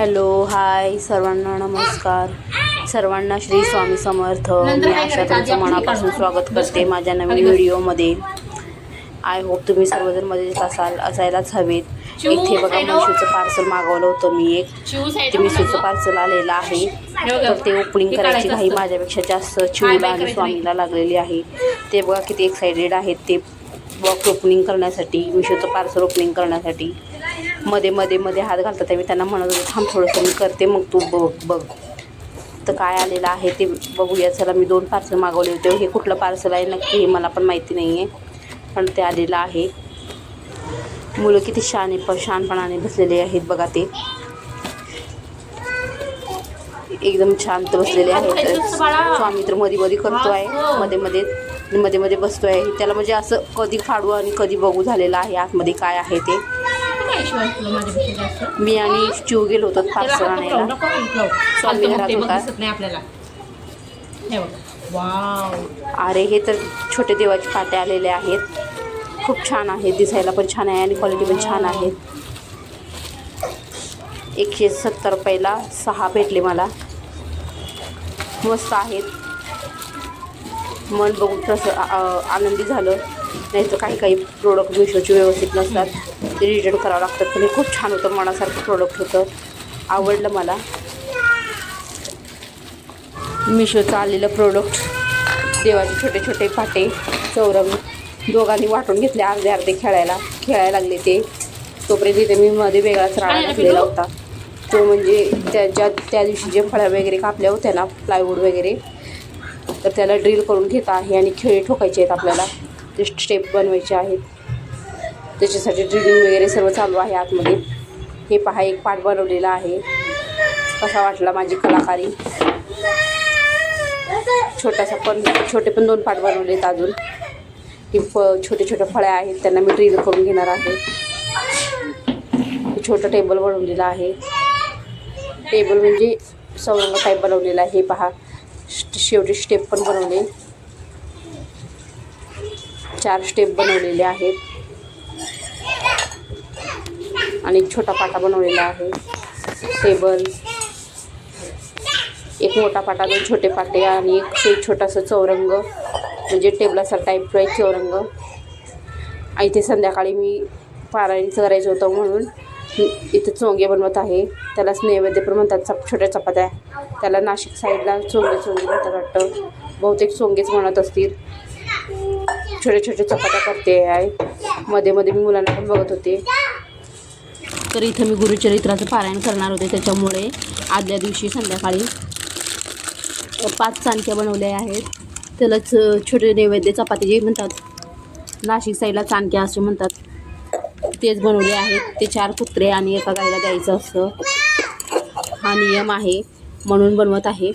Hello hi सर्वांना नमस्कार. सर्वांना श्री स्वामी समर्थ. मी आशा तुमचं मनापासून स्वागत करते माझ्या नवीन व्हिडिओमध्ये. आय होप तुम्ही सर्वजण मजेत असाल असायलाच हवेत. इथे बघा म्हशीचं पार्सल मागवलं होतं. मी एक ते मिशोचं पार्सल आलेलं आहे. तर ते ओपनिंग करायची घाई माझ्यापेक्षा जास्त चिवला आणि स्वामीला लागलेली आहे. ते बघा किती एक्सायटेड आहेत. ते बॉक्स ओपनिंग करण्यासाठी मिशोचं पार्सल ओपनिंग करण्यासाठी. मध्ये मध्ये मध्ये हात घालतात. त्यावेळी त्यांना म्हणत होते थांब थोडंसं मी करते मग तू बघ बघ. तर काय आलेलं आहे ते बघूया. चला मी दोन पार्सल मागवले होते. हे कुठलं पार्सल आहे नक्की हे मला पण माहिती नाही आहे पण ते आलेलं आहे. मुलं किती शाने प शानपणाने बसलेले आहेत बघा ते. एकदम शांत बसलेले आहेत. स्वामी तर मध्ये मध्ये करतो आहे मध्ये मध्ये मध्ये मध्ये बसतो आहे त्याला म्हणजे असं कधी फाडू आणि कधी बघू झालेलं आहे आतमध्ये काय आहे ते. मी आणि चिव गेलो होतो पार्सल आणायला. स्वामी घरात होता. हे. वाव. अरे हे तर छोटे देवाचे पाटे आलेले आहेत. खूप छान आहेत दिसायला पण छान आहे आणि क्वालिटी पण छान आहेत एकशे सत्तर रुपयाला सहा भेटले मला. मस्त आहेत. मन बघून तसं आ- आ- आनंदी झालं. नाहीतर काही काही प्रोडक्ट मिशोचे व्यवस्थित नसतात. ते रिटर्न करावं लागतात. पण हे खूप छान होतं. मनासारखं प्रोडक्ट होतं. आवडलं मला. मिशोचं आलेलं प्रोडक्ट देवाचे छोटे छोटे पाटे चौरंग दोघांनी वाटून घेतले अर्धे अर्धे खेळायला. खेळायला लागले ते. तोपर्यंत इथे मी मध्ये वेगळाच राळा घातलेला होता. तो म्हणजे त्याच्या त्या दिवशी जे फळ्या वगैरे कापल्या होत्या ना प्लायवूड वगैरे तर त्याला ड्रिल करून घेत आहे आणि खेळे ठोकायचे आहेत आपल्याला. ते स्टेप बनवायचे आहेत. त्याच्यासाठी ड्रिलिंग वगैरे सर्व चालू आहे आतमध्ये. हे पहा एक पाठ बनवलेला आहे. कसा वाटला माझी कलाकारी? छोटासा पण छोटे पण दोन पाठ बनवले आहेत अजून. की फ छोटे छोटे फळ्या आहेत त्यांना मी ड्रिल करून घेणार आहे. छोटं टेबल बनवलेलं आहे. टेबल म्हणजे सौरंग टाईप बनवलेला आहे. हे पहा श- शेवटी स्टेप पण बनवले. चार स्टेप बनवलेले आहेत. आणि एक छोटा पाटा बनवलेला आहे. टेबल एक मोठा पाटा दोन छोटे पाटे आणि एक ते छोटासा चौरंग. म्हणजे टेबलाचा टाईप आहे चौरंग. आणि इथे संध्याकाळी मी पारायणचं करायचं होतं म्हणून इथे चोंगे बनवत आहे. त्यालाच नैवेद्य पण म्हणतात चप छोट्या चपात्या. त्याला नाशिक साईडला चोंगे चोंगे म्हणतात वाटतं. बहुतेक चोंगेच म्हणत असतील. छोटे छोटे चपात्या करते आहे मध्ये मध्ये मी मुलांना पण बघत होते. तर इथं मी गुरुचरित्राचं पारायण करणार होते त्याच्यामुळे आदल्या दिवशी संध्याकाळी पाच चाणक्या बनवल्या आहेत. त्यालाच छोटे नैवेद्य चपाती जे म्हणतात नाशिक साईडला चाणक्या असे म्हणतात तेच बनवले आहेत. ते चार कुत्रे आणि एका गाईला द्यायचं असतं. हा नियम आहे म्हणून बनवत आहे.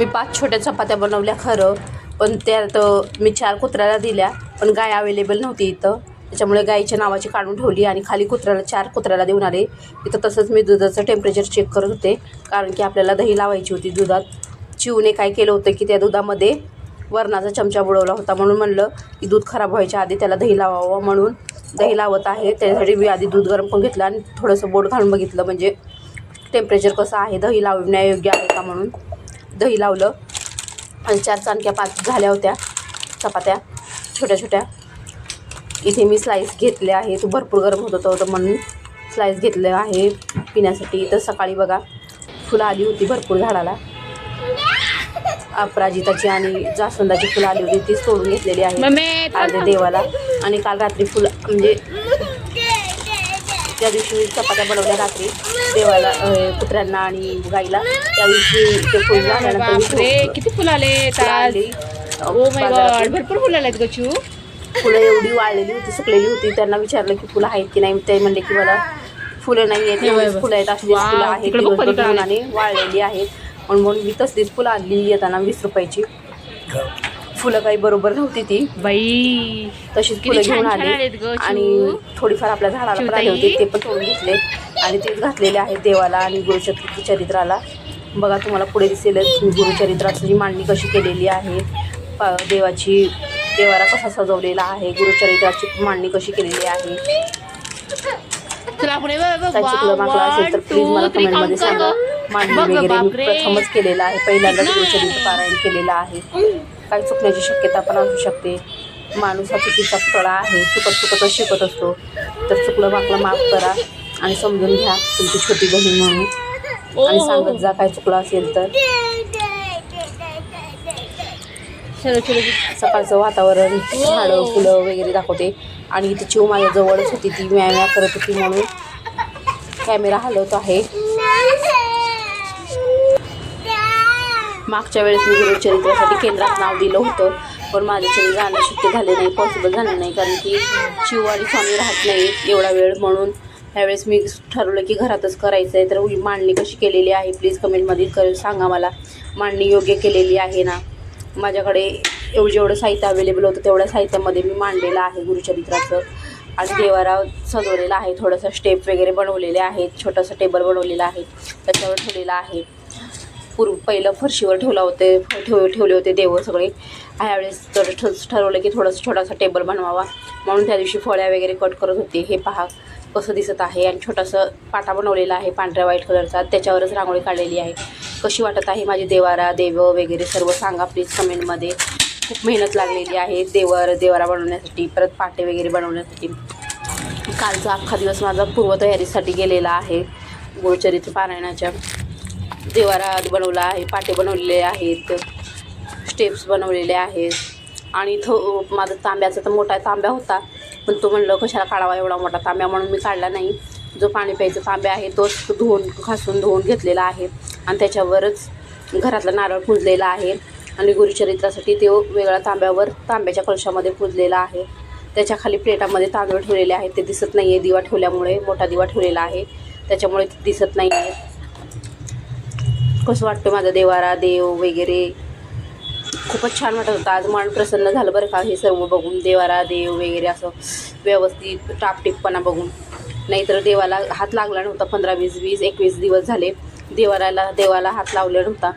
मी पाच छोट्या चपात्या बनवल्या खरं पण त्यात मी चार कुत्र्याला दिल्या पण गाय अवेलेबल नव्हती इथं. त्याच्यामुळे गायीच्या नावाची काढून ठेवली आणि खाली कुत्र्याला चार कुत्र्याला देऊन आले. इथं तसंच मी दुधाचं टेम्परेचर चेक करत होते कारण की आपल्याला दही लावायची होती दुधात. चिवने काय केलं होतं की त्या दुधामध्ये वरणाचा चमचा बुडवला होता म्हणून म्हणलं की दूध खराब व्हायच्या आधी त्याला दही लावावं म्हणून. दही लावत आहे त्यासाठी मी आधी दूध गरम करून घेतलं आणि थोडंसं बोट घालून बघितलं म्हणजे टेम्परेचर कसं आहे दही लावण्यायोग्य आहे का म्हणून. दही लावलं आणि चार चाणक्या पाच झाल्या होत्या चपात्या छोट्या छोट्या. इथे मी स्लाईस घेतले आहे तो भरपूर गरम होत होतं म्हणून स्लाईस घेतलं आहे पिण्यासाठी. तर सकाळी बघा फुलं आली होती भरपूर झाडाला. अपराजिताची आणि जास्वंदाची फुलं आली होती तीच तोडून घेतलेली आहे अर्ध्या देवाला. आणि काल रात्री फुलं म्हणजे त्या दिवशी मी चपात्या बनवल्या रात्री. देवाला कुत्र्यांना आणि गाईला त्या दिवशी ते फुल झाल्यानंतर मी बापरे किती फुलं आले फुलं आणली. ओ माय गॉड बाजारातून. भरपूर फुलं आलेत गचू फुलं एवढी वाळलेली होती सुकलेली होती त्यांना विचारलं की फुलं आहेत की नाही ते म्हणले की मला फुलं नाही आहेत. फुलं आहेत वाव, फुलं आहेत आले. आणि वाळलेली आहेत म्हणून म्हणून मी तसलीच फुलं आणली येताना वीस रुपयाची फुलं काही बरोबर नव्हती ती बाई तशीच फुलं घेऊन आली आणि. थोडीफार आपल्या झाडाला पण आले. होते ते पण तोडून घेतले आणि तेच घातलेले आहेत देवाला आणि गुरुचरित्र चरित्राला. बघा तुम्हाला पुढे दिसेलच मी गुरुचरित्राची मांडणी कशी केलेली आहे. प- देवाची देवारा कसा सजवलेला आहे गुरुचरित्राची मांडणी कशी केलेली आहे. काय चुकलं मागलं असेल तर प्लीज मला कमेंटमध्ये सांगा. मांडणी वगैरे मी. प्रथमच केलेलं आहे. पहिल्यांदाच नाही. गुरुचरित्र पारायण केलेलं आहे. काही चुकण्याची शक्यता पण असू शकते. माणूस हा चुकीचा पुतळा आहे. चुकत चुकतच शिकत असतो. तर चुकलं मागलं माफ करा. आणि समजून घ्या तुमची छोटी बहीण म्हणून. आणि. सांगत जा काय चुकलं असेल तर. सकाळचं वातावरण झाडं फुलं वगैरे दाखवते. आणि इथे चिव माझ्या जवळच होती ती म्या करत होती म्हणून. कॅमेरा हलवत आहे. मागच्या वेळेस मी गुरुचरित्रासाठी केंद्रात नाव दिलं होतं पण माझ्याच्याने जाणं शक्य झाले नाही पॉसिबल झालं नाही कारण की शिव आणि स्वामी राहत नाही एवढा वेळ म्हणून. ह्यावेळेस मी ठरवलं की घरातच करायचं आहे तर मांडणी कशी केलेली आहे? प्लीज कमेंटमध्ये कर सांगा मला. मांडणी योग्य केलेली आहे ना? माझ्याकडे एवढं जेवढं साहित्य अवेलेबल होतं तेवढ्या साहित्यामध्ये मी मांडलेलं आहे गुरुचरित्राचं. आणि देवारा सजवलेला आहे. थोडंसं स्टेप वगैरे बनवलेले आहेत. छोटंसं टेबल बनवलेलं आहे. त्याच्यावर ठेवलेलं आहे. पूर्व पहिलं फरशीवर ठेवला होते. ठेव ठेवले होते देव सगळे. ह्यावेळेस तर ठरवलं की थोडंसं छोटासा टेबल बनवावा. म्हणून त्या दिवशी फळ्या वगैरे कट करत होते. हे पहा. कसं दिसत आहे आणि छोटासा पाटा बनवलेला आहे पांढऱ्या व्हाईट कलरचा त्याच्यावरच रांगोळी काढलेली आहे. कशी वाटत आहे माझी देवारा देव वगैरे सर्व सांगा प्लीज कमेंटमध्ये खूप मेहनत लागलेली आहे देवर देवारा बनवण्यासाठी परत पाटे वगैरे बनवण्यासाठी. कालचा अख्खा दिवस माझा पूर्वतयारीसाठी गेलेला आहे गुरुचरित्र पारायणाच्या. देवारा बनवला आहे पाटे बनवलेले आहेत स्टेप्स बनवलेले आहेत. आणि थो माझा तांब्याचा तर मोठा तांब्या होता. पण तो म्हणलं कशाला काढावा एवढा मोठा तांब्या? म्हणून मी काढला नाही. जो पाणी प्यायचा तांब्या आहे तोच धुवून घासून धुवून घेतलेला आहे. आणि त्याच्यावरच घरातला नारळ पुजलेला आहे. आणि गुरुचरित्रासाठी तो वेगळ्या तांब्यावर तांब्याच्या कळशामध्ये पुजलेला आहे. त्याच्याखाली प्लेटामध्ये तांदूळ ठेवलेले आहेत. ते दिसत नाही आहे दिवा ठेवल्यामुळे मोठा दिवा ठेवलेला आहे. त्याच्यामुळे ते दिसत नाही आहे कसं वाटतं माझा देवारा देव वगैरे? खूपच छान वाटत होतं. आज मन प्रसन्न झालं बरं का. हे सर्व बघून देवारा देव वगैरे असं व्यवस्थित टापटीपणा बघून. नाहीतर देवाला हात लागला नव्हता पंधरा वीस वीस एकवीस दिवस झाले. देवाराला देवाला हात लावला नव्हता.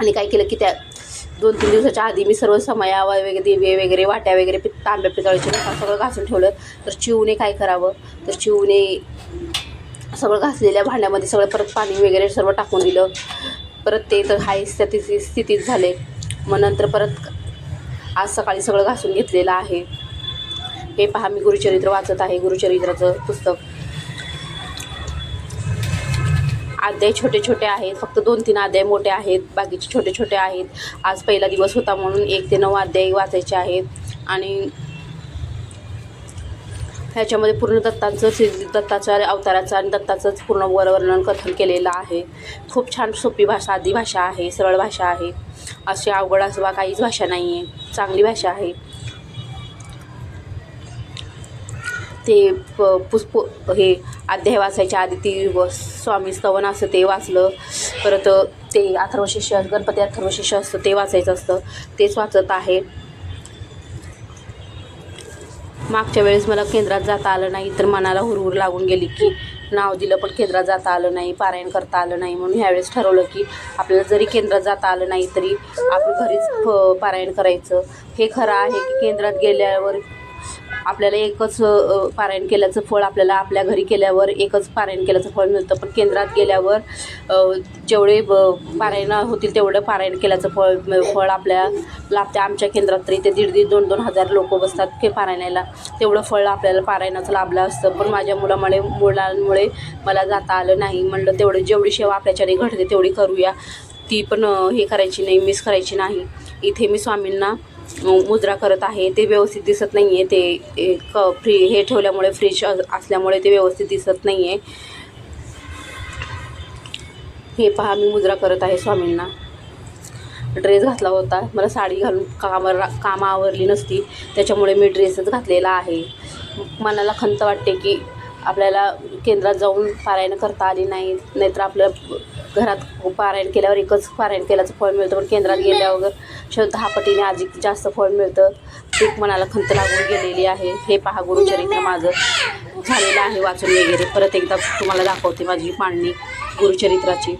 आणि काय केलं की त्या दोन तीन दिवसाच्या आधी मी सर्व समया वगैरे दिवे वगैरे वाट्या वगैरे पि तांब्या पितळीचे सगळं घासून ठेवलं. तर चिवणे काय करावं? तर चिवणे सगळं घासलेल्या भांड्यामध्ये सगळं परत पाणी वगैरे सर्व टाकून दिलं. परत ते तर हाय स्थिती स्थितीत झाले. मग नंतर परत आज सकाळी सगळं घासून घेतलेलं आहे. हे पहा मी गुरुचरित्र वाचत आहे. गुरुचरित्राचं पुस्तक. अध्याय छोटे छोटे आहेत. फक्त दोन तीन अध्याय मोठे आहेत. बाकीचे छोटे छोटे आहेत. आज पहिला दिवस होता म्हणून एक ते नऊ अध्याय वाचायचे आहेत. आणि ह्याच्यामध्ये पूर्ण दत्तांचं श्री दत्ताच्या अवताराचं आणि दत्ताचंच पूर्ण वर वर्णन कथन केलेलं आहे. खूप छान सोपी भाषा आदी भाषा आहे सरळ भाषा आहे. अशी अवघड असवा बा काहीच भाषा नाही आहे चांगली भाषा आहे. ते प पुष्प हे अध्याय वाचायच्या आधी ती स्वामी स्तवन असतं ते वाचलं. परत ते अथर्वशिष्य गणपती अथर्वशिष्य असतं ते वाचायचं असतं. तेच वाचत आहे. मागच्या वेळेस मला केंद्रात जाता आलं नाही तर मनाला हुरहुर लागून गेली की नाव दिलं पण केंद्रात जाता आलं नाही पारायण करता आलं नाही. म्हणून ह्यावेळेस ठरवलं की आपल्याला जरी केंद्रात जाता आलं नाही तरी आपण घरीच प पारायण करायचं. हे खरं आहे की केंद्रात गेल्यावर आपल्याला एकच पारायण केल्याचं फळ आपल्याला आपल्या घरी केल्यावर एकच पारायण केल्याचं फळ मिळतं. पण केंद्रात गेल्यावर जेवढे ब- होतील तेवढं पारायण केल्याचं फळ फळ आपल्या लाभते. आमच्या केंद्रात तरी ते दीड दीड दोन दोन हजार लोक बसतात ते पारायणाला तेवढं फळ आपल्याला पारायणाचं लाभलं असतं. पण माझ्या मुलामुळे मुलांमुळे मला जाता आलं नाही. म्हणलं तेवढं जेवढी सेवा आपल्याच्याने घडते तेवढी करूया. ती पण हे करायची नाही मिस करायची नाही. इथे मी स्वामींना मुद्रा करत आहे ते व्यवस्थित दिसत नाही आहे ते एक फ्री हे ठेवल्यामुळे फ्रीज असल्यामुळे ते व्यवस्थित दिसत नाही आहे हे पहा मी मुद्रा करत आहे स्वामींना. ड्रेस घातला होता. मला साडी घालून कामावर कामं आवरली नसती. त्याच्यामुळे मी ड्रेसच घातलेला आहे. मनाला खंत वाटते की आपल्याला केंद्रात जाऊन पारायण करता आली नाही नाहीतर आपलं घरात पारायण केल्यावर एकच पारायण केल्याचं फळ मिळतं पण केंद्रात गेल्यावर श दहा पटीने अधिक जास्त फळ मिळतं. पीक मनाला खंत लागून गेलेली आहे. हे पहा गुरुचरित्र माझं. झालेलं आहे वाचून वगैरे. परत एकदा तुम्हाला दाखवते माझी मांडणी गुरुचरित्राची